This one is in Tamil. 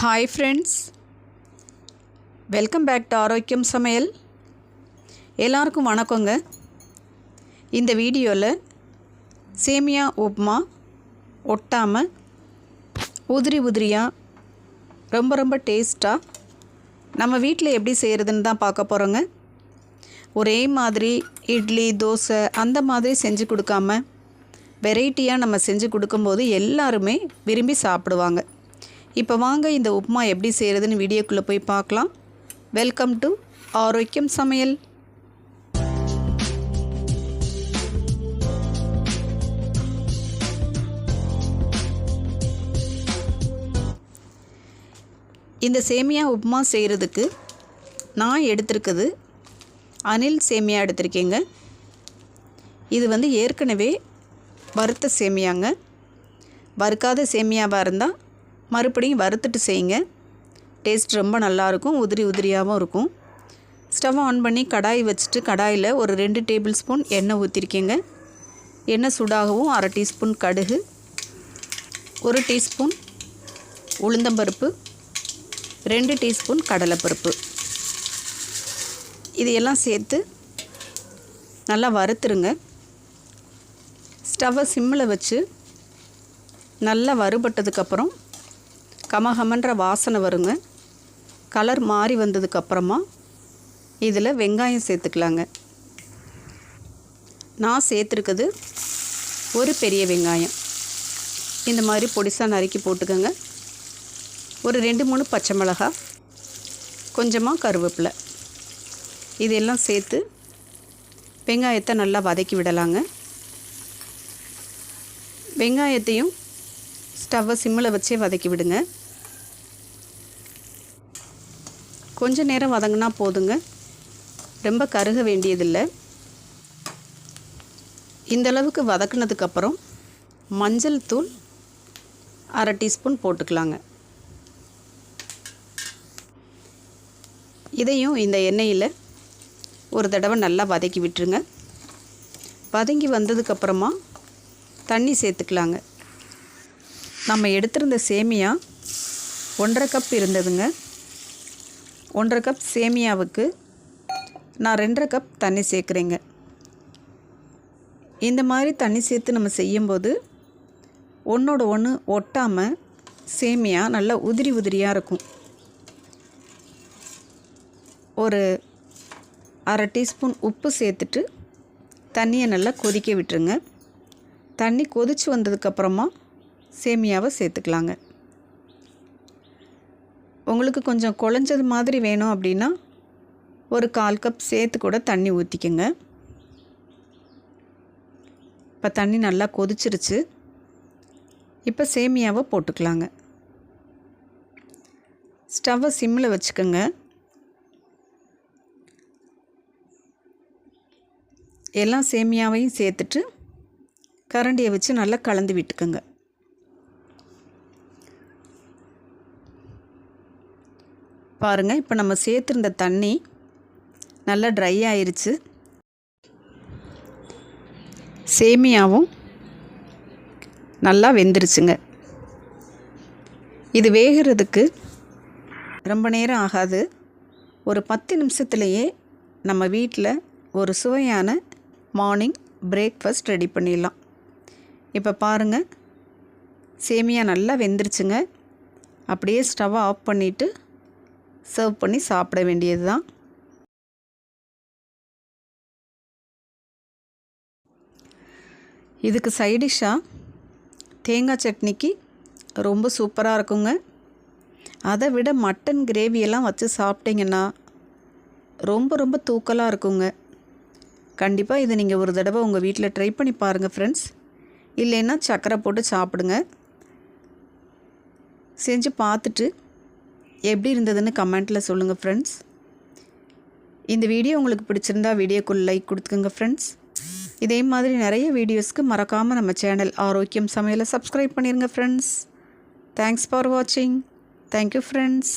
Hi friends welcome back to ஆரோக்கியம் சமையல் எல்லாருக்கும் வணக்கங்க. இந்த வீடியோவில் சேமியா உப்மா ஒட்டாமல் உதிரி உதிரியாக ரொம்ப ரொம்ப டேஸ்ட்டாக நம்ம வீட்டில் எப்படி செய்கிறதுன்னு தான் பார்க்க போகிறோங்க ஒரே மாதிரி இட்லி தோசை அந்த மாதிரி செஞ்சு கொடுக்காம வெரைட்டியாக நம்ம செஞ்சு கொடுக்கும்போது எல்லாருமே விரும்பி சாப்பிடுவாங்க. இப்போ வாங்க இந்த உப்புமா எப்படி செய்கிறதுன்னு வீடியோக்குள்ளே போய் பார்க்கலாம். வெல்கம் டு ஆரோக்கியம் சமையல். இந்த சேமியா உப்புமா செய்கிறதுக்கு நான் எடுத்திருக்குது அனில் சேமியா எடுத்திருக்கேங்க. இது வந்து ஏற்கனவே வறுத்த சேமியாங்க. வறுக்காத சேமியாவாக இருந்தால் மறுபடியும் வறுத்துட்டு செய்யுங்க. டேஸ்ட் ரொம்ப நல்லாயிருக்கும் உதிரி உதிரியாகவும் இருக்கும். ஸ்டவ் ஆன் பண்ணி கடாய் வச்சுட்டு கடாயில் ஒரு ரெண்டு டேபிள் ஸ்பூன் எண்ணெய் ஊற்றிருக்கீங்க எண்ணெய் சூடாகவும் அரை டீஸ்பூன் கடுகு ஒரு டீஸ்பூன் உளுந்தம்பருப்பு ரெண்டு டீஸ்பூன் கடலைப்பருப்பு. இதையெல்லாம் சேர்த்து நல்லா வறுத்துருங்க. ஸ்டவ்வை சிம்மில் வச்சு நல்லா வறுபட்டதுக்கப்புறம் கமகமன்ற வாசனை வருங்க. கலர் மாறி வந்ததுக்கப்புறமா இதில் வெங்காயம் சேர்த்துக்கலாங்க. நான் சேர்த்துருக்குது ஒரு பெரிய வெங்காயம். இந்த மாதிரி பொடிசாக நறுக்கி போட்டுக்கோங்க. ஒரு ரெண்டு மூணு பச்சை மிளகா கொஞ்சமாக கருவேப்பிலை. இதெல்லாம் சேர்த்து வெங்காயத்தை நல்லா வதக்கி விடலாங்க. வெங்காயத்தையும் ஸ்டவ்வை சிம்மில் வச்சே வதக்கி விடுங்க. கொஞ்ச நேரம் வதங்கினா போதுங்க. ரொம்ப கருக வேண்டியதில்லை. இந்தளவுக்கு வதக்குனதுக்கப்புறம் மஞ்சள் தூள் அரை டீஸ்பூன் போட்டுக்கலாங்க. இதையும் இந்த எண்ணெயில் ஒரு தடவை நல்லா வதக்கி விட்டுருங்க. வதங்கி வந்ததுக்கப்புறமா தண்ணி சேர்த்துக்கலாங்க. நம்ம எடுத்திருந்த சேமியா ஒன்றரை கப் இருந்ததுங்க. ஒன்றரை கப் சேமியாவுக்கு நான் ரெண்டரை கப் தண்ணி சேர்க்குறேங்க. இந்த மாதிரி தண்ணி சேர்த்து நம்ம செய்யும்போது ஒன்றோட ஒன்று ஒட்டாமல் சேமியா நல்லா உதிரி உதிரியாக இருக்கும். ஒரு அரை டீஸ்பூன் உப்பு சேர்த்துட்டு தண்ணியை நல்லா கொதிக்க விட்டுருங்க. தண்ணி கொதித்து வந்ததுக்கப்புறமா சேமியாவை சேர்த்துக்கலாங்க. உங்களுக்கு கொஞ்சம் குழஞ்சது மாதிரி வேணும் அப்படின்னா ஒரு கால் கப் சேர்த்து கூட தண்ணி ஊற்றிக்கோங்க இப்போ தண்ணி நல்லா கொதிச்சிருச்சு. இப்போ சேமியாவை போட்டுக்கலாங்க. ஸ்டவ்வை சிம்மில் வச்சுக்கோங்க. எல்லா சேமியாவையும் சேர்த்துட்டு கரண்டியை வச்சு நல்லா கலந்து விட்டுக்கோங்க. பாருங்கள் இப்போ நம்ம சேர்த்துருந்த தண்ணி நல்லா ட்ரை ஆயிருச்சு. சேமியாவும் நல்லா வெந்துருச்சுங்க. இது வேகிறதுக்கு ரொம்ப நேரம் ஆகாது. ஒரு பத்து நிமிஷத்துலேயே நம்ம வீட்டில் ஒரு சுவையான மார்னிங் பிரேக்ஃபாஸ்ட் ரெடி பண்ணிடலாம். இப்போ பாருங்கள் சேமியா நல்லா வெந்துருச்சுங்க. அப்படியே ஸ்டவ்வை ஆஃப் பண்ணிவிட்டு சர்வ் பண்ணி சாப்பிட வேண்டியது தான் இதுக்கு சைடிஷ்ஷாக தேங்காய் சட்னிக்கு ரொம்ப சூப்பராக இருக்குங்க. அதை விட மட்டன் கிரேவியெல்லாம் வச்சு சாப்பிட்டிங்கன்னா ரொம்ப ரொம்ப தூக்கலாக இருக்குங்க. கண்டிப்பாக இதை நீங்கள் ஒரு தடவை உங்கள் வீட்டில் ட்ரை பண்ணி பாருங்கள் ஃப்ரெண்ட்ஸ் இல்லைன்னா சர்க்கரை போட்டு சாப்பிடுங்க. செஞ்சு பார்த்துட்டு எப்படி இருந்ததுன்னு கமெண்ட்டில் சொல்லுங்கள் ஃப்ரெண்ட்ஸ் இந்த வீடியோ உங்களுக்கு பிடிச்சிருந்தா வீடியோக்குள்ள லைக் கொடுத்துக்கோங்க ஃப்ரெண்ட்ஸ் இதே மாதிரி நிறைய வீடியோஸ்க்கு மறக்காமல் நம்ம சேனல் ஆரோக்கியம் சமையலை சப்ஸ்கிரைப் பண்ணிடுங்க ஃப்ரெண்ட்ஸ் தேங்க்ஸ் ஃபார் வாட்சிங் தேங்க்யூ ஃப்ரெண்ட்ஸ்